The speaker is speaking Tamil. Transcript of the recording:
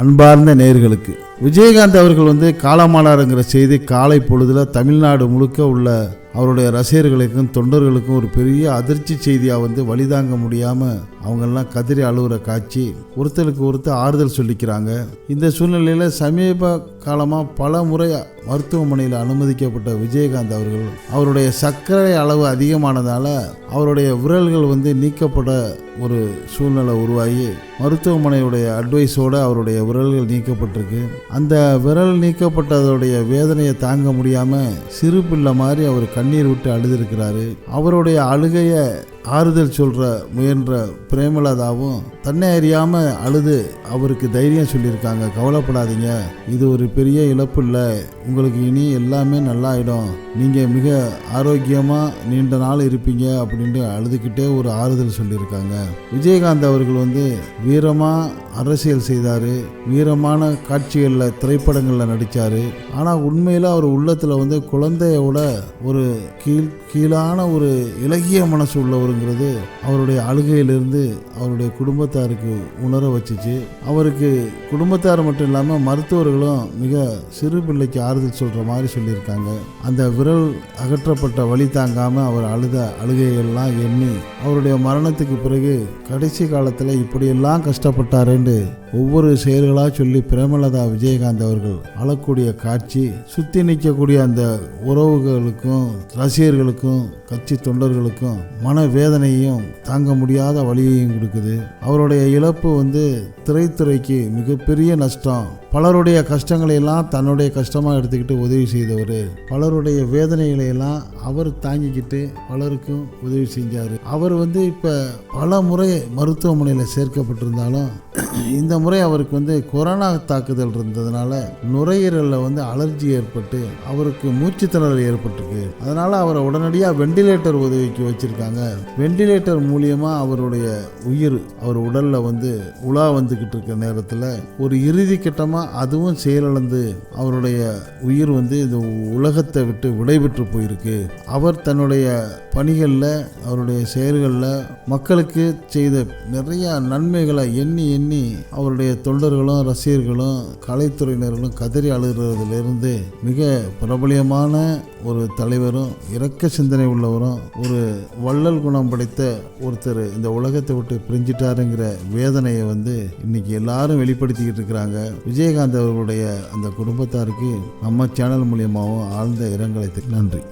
அன்பார்ந்த நேயர்களுக்கு விஜயகாந்த் அவர்கள் வந்து காலமானாருங்கிற செய்தி காலை பொழுதில் தமிழ்நாடு முழுக்க உள்ள அவருடைய ரசிகர்களுக்கும் தொண்டர்களுக்கும் ஒரு பெரிய அதிர்ச்சி செய்தியாக வந்து வழிதாங்க முடியாமல் அவங்கெல்லாம் கதறி அழுகிற காட்சி ஒருத்தருக்கு ஒருத்தர் ஆறுதல் சொல்லிக்கிறாங்க. இந்த சூழ்நிலையில் சமீப காலமாக பல முறை மருத்துவமனையில் அனுமதிக்கப்பட்ட விஜயகாந்த் அவர்கள் அவருடைய சர்க்கரை அளவு அதிகமானதால அவருடைய விரல்கள் வந்து நீக்கப்பட ஒரு சூழ்நிலை உருவாகி மருத்துவமனையுடைய அட்வைஸோடு அவருடைய விரல்கள் நீக்கப்பட்டிருக்கு. அந்த விரல் நீக்கப்பட்டதோடைய வேதனையை தாங்க முடியாமல் சிறு பிள்ளை மாதிரி அவர் கண்ணீர் விட்டு அழுதுருக்கிறாரு அவருடைய அழுகையை ஆறுதல் சொல்கிற முயன்ற பிரேமலதாவும் தன்னை அறியாமல் அழுது அவருக்கு தைரியம் சொல்லியிருக்காங்க. கவலைப்படாதீங்க. இது ஒரு பெரிய இழப்பு இல்லை உங்களுக்கு இனி எல்லாமே நல்லாயிடும். நீங்கள் மிக ஆரோக்கியமாக நீண்ட நாள் இருப்பீங்க அப்படின்ட்டு அழுதுகிட்டே ஒரு ஆறுதல் சொல்லியிருக்காங்க. விஜயகாந்த் அவர்கள் வந்து வீரமாக அரசியல் செய்தார். வீரமான காட்சிகளில் திரைப்படங்களில் நடித்தார் ஆனால் உண்மையில் அவர் உள்ளத்தில் வந்து குழந்தையோட ஒரு கீழ் கீழான ஒரு இலகிய மனசு உள்ள ஒரு உள்ளவருங்கிறது அவருடைய அழுகையிலிருந்து அவருடைய குடும்பத்தாருக்கு உணர வச்சுச்சு. அவருக்கு குடும்பத்தார் மட்டும் இல்லாமல் மருத்துவர்களும் மிக சிறு பிள்ளைக்கு ஆறுதல் சொல்கிற மாதிரி சொல்லியிருக்காங்க. அந்த விரல் அகற்றப்பட்ட வழி தாங்காமல் அவர் அழுத அழுகையெல்லாம் எண்ணி அவருடைய மரணத்துக்கு பிறகு கடைசி காலத்தில் இப்படியெல்லாம் கஷ்டப்பட்டாருன்னு ஒவ்வொரு செயல்களாக சொல்லி பிரேமலதா விஜயகாந்த் அவர்கள் அழக்கூடிய காட்சி சுற்றி நிற்கக்கூடிய அந்த உறவுகளுக்கும் ரசிகர்களுக்கும் கட்சி தொண்டர்களுக்கும் மன வேதனையும் தாங்க முடியாத வழியையும் கொடுக்குது. அவருடைய இழப்பு வந்து திரைத்துறைக்கு மிகப்பெரிய நஷ்டம். பலருடைய கஷ்டங்களை எல்லாம் தன்னுடைய கஷ்டமாக எடுத்துக்கிட்டு உதவி செய்தவர். பலருடைய வேதனைகளை எல்லாம் அவர் தாங்கிக்கிட்டு பலருக்கும் உதவி செஞ்சார். அவர் வந்து இப்போ பல முறை மருத்துவமனையில் சேர்க்கப்பட்டிருந்தாலும் இந்த முறை அவருக்கு வந்து கொரோனா தாக்குதல் இருந்ததுனால நுரையீரலில் வந்து அலர்ஜி ஏற்பட்டு அவருக்கு மூச்சு திணறல் ஏற்பட்டிருக்கு. அதனால அவரை உடனடியாக வெண்டிலேட்டர் உதவிக்கு வச்சிருக்காங்க. வெண்டிலேட்டர் மூலியமா அவருடைய உயிர் அவர் உடல்ல வந்து உலா வந்துகிட்டு இருக்க நேரத்தில் ஒரு இறுதி கட்டமாக அதுவும் செயலிழந்து அவருடைய உயிர் வந்து இந்த உலகத்தை விட்டு விடைபெற்று போயிருக்கு. அவர் தன்னுடைய பணிகளில் அவருடைய செயல்களில் மக்களுக்கு செய்த நிறைய நன்மைகளை எண்ணி எண்ணி அவர் அவருடைய தொண்டர்களும் ரசிகர்களும் கலைத்துறையினர்களும் கதறி அழுகிறதுலேருந்து மிக பிரபலியமான ஒரு தலைவரும் இரக்க சிந்தனை உள்ளவரும் ஒரு வள்ளல் குணம் படைத்த ஒருத்தர் இந்த உலகத்தை விட்டு பிரிஞ்சிட்டாருங்கிற வேதனையை வந்து இன்னைக்கு எல்லாரும் வெளிப்படுத்திக்கிட்டு இருக்கிறாங்க. விஜயகாந்த் அவர்களுடைய அந்த குடும்பத்தாருக்கு நம்ம சேனல் மூலியமாகவும் ஆழ்ந்த இரங்கலை நன்றி.